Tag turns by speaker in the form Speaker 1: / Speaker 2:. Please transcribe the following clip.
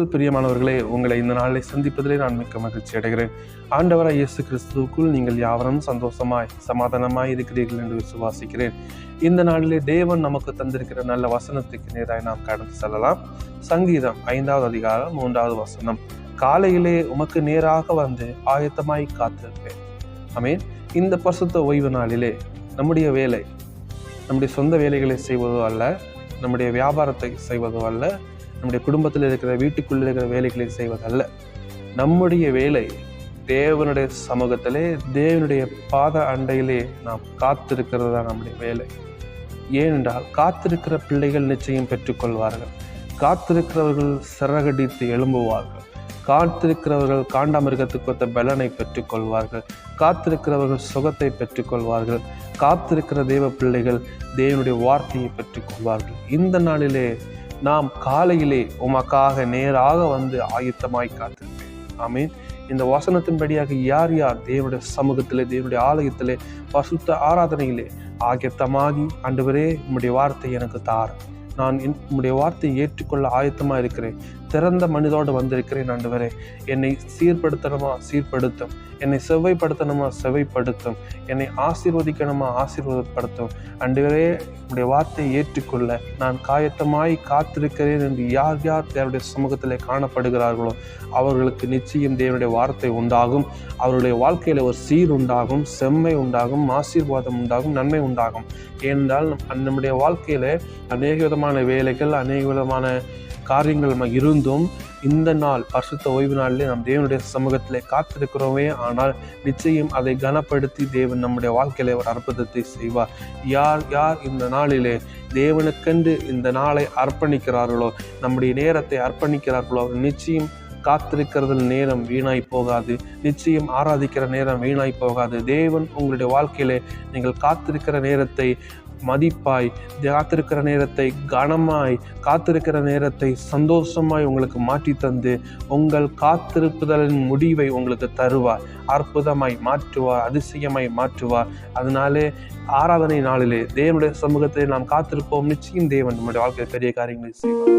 Speaker 1: கிறிஸ்துவுக்குள் பிரியமானவர்களே உங்களை இந்த நாளை சந்திப்பதிலே நான் மிக்க மகிழ்ச்சி அடைகிறேன். ஆண்டவராய் இயேசு கிறிஸ்துவுக்குள் நீங்கள் யாவரும் சந்தோஷமாய் சமாதானமாய் இருக்கிறீர்கள் என்று விசுவாசிக்கிறேன். இந்த நாளிலே தேவன் நமக்கு தந்திருக்கிற நல்ல வசனத்துக்கு நேராக நாம் கடந்து செல்லலாம். சங்கீதம் ஐந்தாவது அதிகாரம் மூன்றாவது வசனம். காலையிலே உமக்கு நேராக வந்து ஆயத்தமாய் காத்திருப்பேன். அமீன் இந்த பசுத்த ஓய்வு நாளிலே நம்முடைய வேலை நம்முடைய சொந்த வேலைகளை செய்வதோ அல்ல நம்முடைய வியாபாரத்தை செய்வதோ அல்ல நம்முடைய குடும்பத்தில் இருக்கிற வீட்டுக்குள்ள இருக்கிற வேலைகளை செய்வதல்ல. நம்முடைய வேலை தேவனுடைய சமூகத்திலே தேவனுடைய பாத அண்டையிலே நாம் காத்திருக்கிறது தான் நம்முடைய வேலை. ஏனென்றால் காத்திருக்கிற பிள்ளைகள் நிச்சயம் பெற்றுக்கொள்வார்கள். காத்திருக்கிறவர்கள் சிறகடித்து எழும்புவார்கள். காத்திருக்கிறவர்கள் காண்டாமிருகத்துக்கு ஒத்த பலனை பெற்றுக்கொள்வார்கள். காத்திருக்கிறவர்கள் சுகத்தை பெற்றுக்கொள்வார்கள். காத்திருக்கிற தெய்வ பிள்ளைகள் தேவனுடைய வார்த்தையை பெற்றுக்கொள்வார்கள். இந்த நாளிலே நாம் காலையிலே உமக்காக நேராக வந்து ஆயத்தமாய் காத்திருப்பேன். ஆமீன். இந்த வசனத்தின்படியாக யார் யார் தேவனுடைய சமூகத்திலே தேவனுடைய ஆலயத்திலே பசுத்த ஆராதனையிலே ஆயத்தமாகி ஆண்டவரே உம்முடைய வார்த்தை எனக்கு தார் நான் இன்- உம்முடைய வார்த்தையை ஏற்றுக்கொள்ள ஆயத்தமா இருக்கிறேன். திறந்த மனிதோடு வந்திருக்கிறேன் ஆண்டவரே. என்னை சீர்படுத்தணுமா? சீர்படுத்தும். என்னை செவ்வைப்படுத்தணுமா? செவ்வைப்படுத்தும். என்னை ஆசீர்வதிக்கணுமா? ஆசீர்வாதப்படுத்தும். ஆண்டவரே உம்முடைய வார்த்தையை ஏற்றுக்கொள்ள நான் காயத்தமாய் காத்திருக்கிறேன் என்று யார் யார் தேவனுடைய சமூகத்தில் காணப்படுகிறார்களோ அவர்களுக்கு நிச்சயம் தேவனுடைய வார்த்தை உண்டாகும். அவருடைய வாழ்க்கையில் ஒரு சீர் உண்டாகும் செம்மை உண்டாகும் ஆசீர்வாதம் உண்டாகும் நன்மை உண்டாகும். ஏனென்றால் நம்முடைய வாழ்க்கையில் அநேக விதமான வேலைகள் அநேக விதமான காரியங்கள் நம்ம இருந்தும் இந்த நாள் பரிசுத்த ஓய்வு நாளிலே நம் தேவனுடைய சமூகத்தில் காத்திருக்கிறோமே. ஆனால் நிச்சயம் அதை கனப்படுத்தி தேவன் நம்முடைய வாழ்க்கையில ஒரு அற்புதத்தை செய்வார். யார் யார் இந்த நாளிலே தேவனுக்கென்று இந்த நாளை அர்ப்பணிக்கிறார்களோ நம்முடைய நேரத்தை அர்ப்பணிக்கிறார்களோ நிச்சயம் காத்திருக்கிறதில் நேரம் வீணாய் போகாது. நிச்சயம் ஆராதிக்கிற நேரம் வீணாய் போகாது. தேவன் உங்களுடைய வாழ்க்கையிலே நீங்கள் காத்திருக்கிற நேரத்தை மதிப்பாய் காத்திருக்கிற நேரத்தை கனமாய் காத்திருக்கிற நேரத்தை சந்தோஷமாய் உங்களுக்கு மாற்றி தந்து உங்கள் காத்திருப்புதலின் முடிவை உங்களுக்கு தருவார். அற்புதமாய் மாற்றுவார் அதிசயமாய் மாற்றுவார். அதனாலே ஆராதனை நாளிலே தேவனுடைய சமூகத்தை நாம் காத்திருப்போம். நிச்சயம் தேவன் நம்முடைய வாழ்க்கையில் பெரிய காரியங்களை செய்வார்.